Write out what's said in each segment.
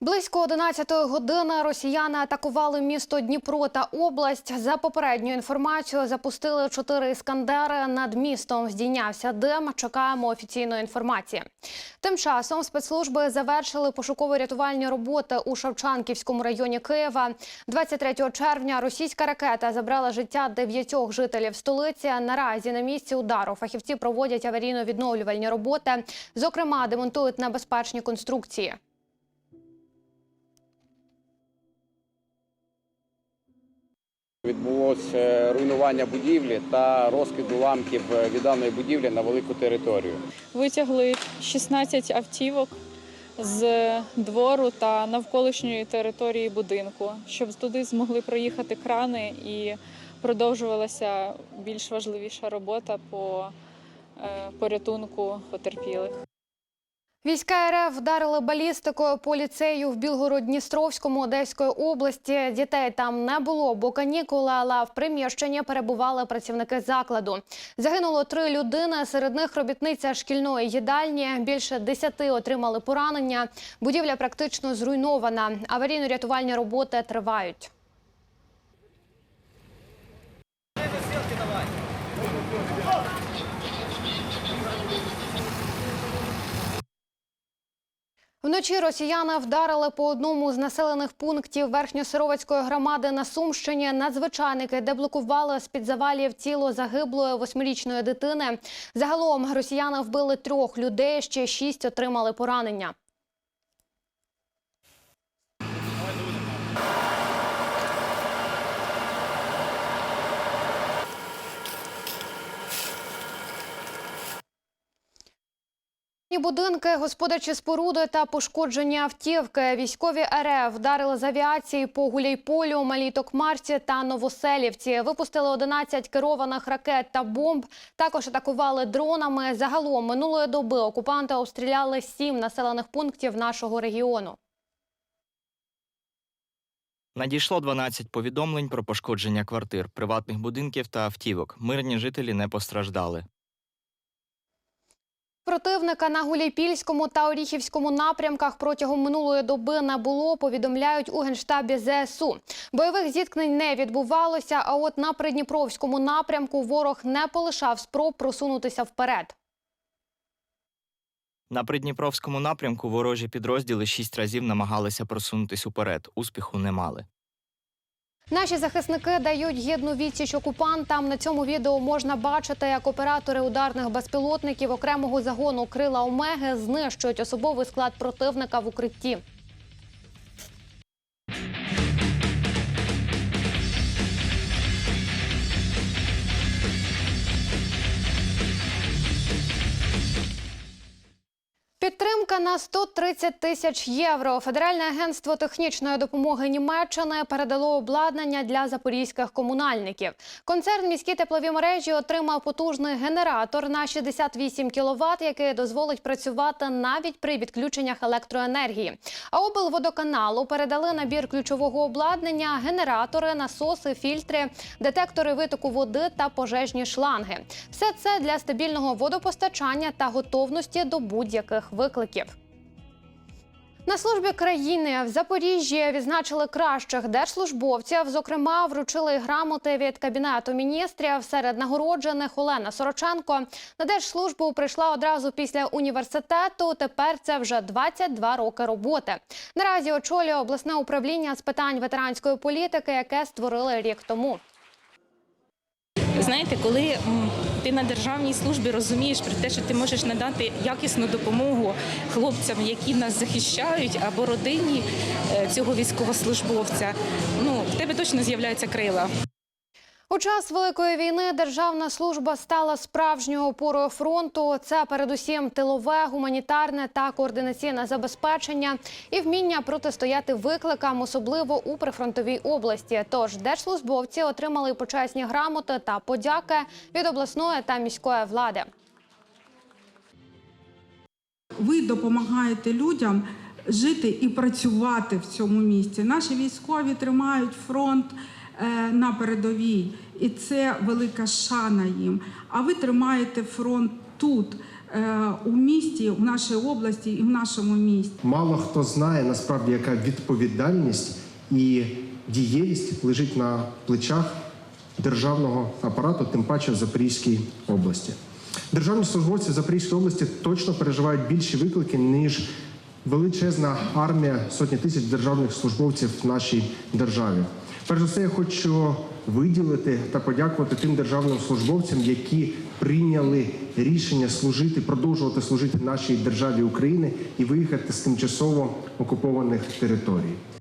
Близько 11-ї години росіяни атакували місто Дніпро та область. За попередньою інформацією, запустили чотири іскандери. Над містом здійнявся дим. Чекаємо офіційної інформації. Тим часом спецслужби завершили пошуково-рятувальні роботи у Шевчанківському районі Києва. 23 червня російська ракета забрала життя дев'ятьох жителів столиці. Наразі на місці удару фахівці проводять аварійно-відновлювальні роботи. Зокрема, демонтують небезпечні конструкції. Відбулося руйнування будівлі та розкид уламків від даної будівлі на велику територію. Витягли 16 автівок з двору та навколишньої території будинку, щоб туди змогли проїхати крани і продовжувалася більш важливіша робота по е, порятунку потерпілих. Війська РФ вдарили балістикою по ліцею в Білгород-Дністровському Одеської області. Дітей там не було, бо канікули, але в приміщенні перебували працівники закладу. Загинуло три людини. Серед них робітниця шкільної їдальні. Більше десяти отримали поранення. Будівля практично зруйнована. Аварійно-рятувальні роботи тривають. Вночі росіяни вдарили по одному з населених пунктів Верхньосировецької громади на Сумщині. Надзвичайники деблокували з під завалів тіло загиблої восьмирічної дитини. Загалом росіяни вбили трьох людей, ще шість отримали поранення. І Будинки, господарчі споруди та пошкоджені автівки. Військові РФ вдарили з авіації по Гуляйполю, Малій Токмарці та Новоселівці. Випустили 11 керованих ракет та бомб. Також атакували дронами. Загалом минулої доби окупанти обстріляли сім населених пунктів нашого регіону. Надійшло 12 повідомлень про пошкодження квартир, приватних будинків та автівок. Мирні жителі не постраждали. Противника на Гуляйпільському та Оріхівському напрямках протягом минулої доби не було, повідомляють у Генштабі ЗСУ. Бойових зіткнень не відбувалося, а от на Придніпровському напрямку ворог не полишав спроб просунутися вперед. На Придніпровському напрямку ворожі підрозділи шість разів намагалися просунутись уперед. Успіху не мали. Наші захисники дають гідну відсіч окупантам. На цьому відео можна бачити, як оператори ударних безпілотників окремого загону крила Омеги знищують особовий склад противника в укритті. Підтримка на 130 тисяч євро. Федеральне агентство технічної допомоги Німеччини передало обладнання для запорізьких комунальників. Концерн міські теплові мережі отримав потужний генератор на 68 кВт, який дозволить працювати навіть при відключеннях електроенергії. А облводоканалу передали набір ключового обладнання, генератори, насоси, фільтри, детектори витоку води та пожежні шланги. Все це для стабільного водопостачання та готовності до будь-яких викликів. На службі країни в Запоріжжі відзначили кращих держслужбовців. Зокрема, вручили грамоти від кабінету міністрів. Серед нагороджених Олена Сороченко на держслужбу прийшла одразу після університету. Тепер це вже 22 роки роботи. Наразі очолює обласне управління з питань ветеранської політики, яке створили рік тому. Знаєте, коли ти на державній службі розумієш про те, що ти можеш надати якісну допомогу хлопцям, які нас захищають, або родині е, цього військовослужбовця, ну в тебе точно з'являються крила. У час великої війни державна служба стала справжньою опорою фронту. Це передусім тилове, гуманітарне та координаційне забезпечення і вміння протистояти викликам, особливо у прифронтовій області. Тож держслужбовці отримали почесні грамоти та подяки від обласної та міської влади. ви допомагаєте людям жити і працювати в цьому місті. Наші військові тримають фронт на передовій, і це велика шана їм. А ви тримаєте фронт тут, е, у місті, в нашій області і в нашому місті. Мало хто знає насправді, яка відповідальність і дієвість лежить на плечах державного апарату, тим паче в Запорізькій області. Державні службовці Запорізької області точно переживають більші виклики, ніж величезна армія сотні тисяч державних службовців в нашій державі. Перш за все, я хочу виділити та подякувати тим державним службовцям, які прийняли рішення служити, продовжувати служити нашій державі України і виїхати з тимчасово окупованих територій.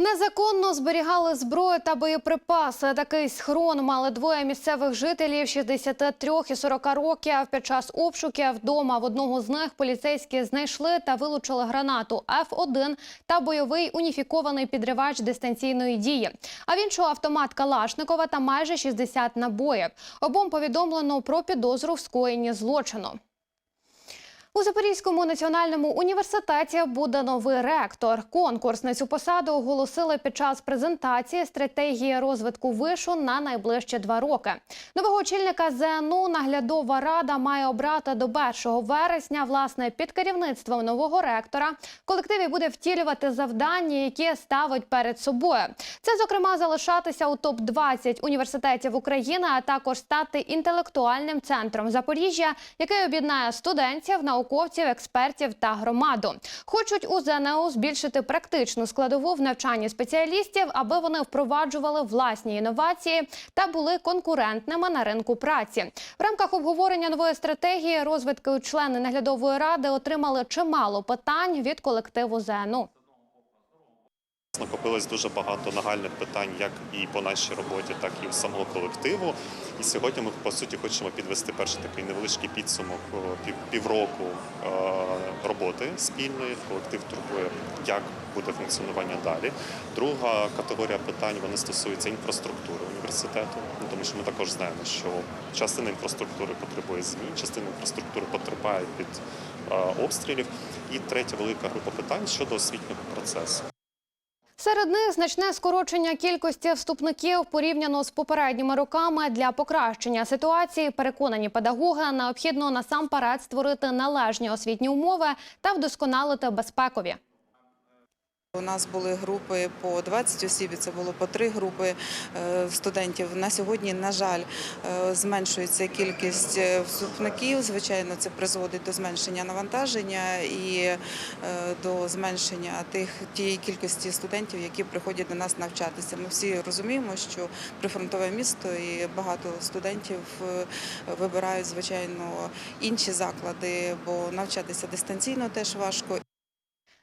Незаконно зберігали зброю та боєприпаси. Такий схрон мали двоє місцевих жителів 63 і 40 років. Під час обшуків вдома в одного з них поліцейські знайшли та вилучили гранату Ф1 та бойовий уніфікований підривач дистанційної дії. А в іншого автомат Калашникова та майже 60 набоїв. Обом повідомлено про підозру в скоєнні злочину. У Запорізькому національному університеті буде новий ректор. Конкурс на цю посаду оголосили під час презентації стратегії розвитку вишу на найближчі два роки. Нового очільника ЗНУ наглядова рада має обрати до 1 вересня. Власне, під керівництвом нового ректора колективі буде втілювати завдання, які ставить перед собою. Це, зокрема, залишатися у топ 20 університетів України, а також стати інтелектуальним центром Запоріжжя, який об'єднає студентів, науковців, експертів та громаду. Хочуть у ЗНО збільшити практичну складову в навчанні спеціалістів, аби вони впроваджували власні інновації та були конкурентними на ринку праці. В рамках обговорення нової стратегії розвитку члени наглядової ради отримали чимало питань від колективу ЗНУ. Накопилось дуже багато нагальних питань, як і по нашій роботі, так і у самого колективу. І сьогодні ми по суті хочемо підвести перший такий невеличкий підсумок півроку е, роботи спільної. Колектив турбує, як буде функціонування далі. Друга категорія питань вони стосуються інфраструктури університету, ну, тому що ми також знаємо, що частина інфраструктури потребує змін, частина інфраструктури потерпає від е, обстрілів. І третя велика група питань щодо освітнього процесу. Серед них значне скорочення кількості вступників порівняно з попередніми роками для покращення ситуації. Переконані педагоги необхідно насамперед створити належні освітні умови та вдосконалити безпекові. У нас були групи по 20 осіб, це було по три групи е, студентів. На сьогодні, на жаль, е, зменшується кількість е, вступників. Звичайно, це призводить до зменшення навантаження і до зменшення тих тієї кількості студентів, які приходять до нас навчатися. Ми всі розуміємо, що прифронтове місто і багато студентів вибирають звичайно інші заклади, бо навчатися дистанційно теж важко.